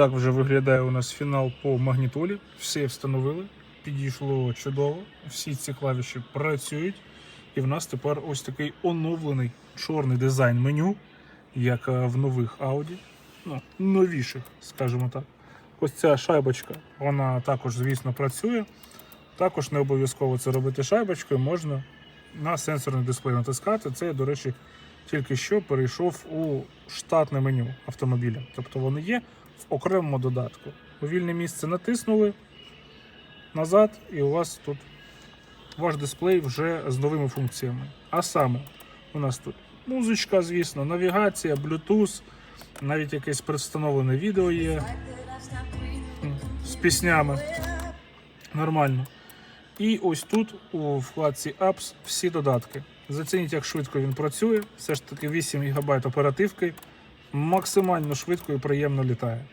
Так вже виглядає у нас фінал по магнітолі. Все встановили, підійшло чудово. Всі ці клавіші працюють. І в нас тепер ось такий оновлений чорний дизайн меню, як е, в нових Audi. Ну, новіших, скажімо так. Ось ця шайбочка, вона також, звісно, працює. Також не обов'язково це робити шайбочкою, можна на сенсорний дисплей натискати. Це, до речі, тільки що перейшов у штатне меню автомобіля. Тобто вони є в окремому додатку. У вільне місце натиснули назад, і у вас тут ваш дисплей вже з новими функціями. А саме, у нас тут музичка, звісно, навігація, Bluetooth, навіть якесь предвстановлене відео є з піснями. Нормально. І ось тут у вкладці Apps всі додатки. Зацініть, як швидко він працює. Все ж таки 8 ГБ оперативки. Максимально швидко і приємно літає.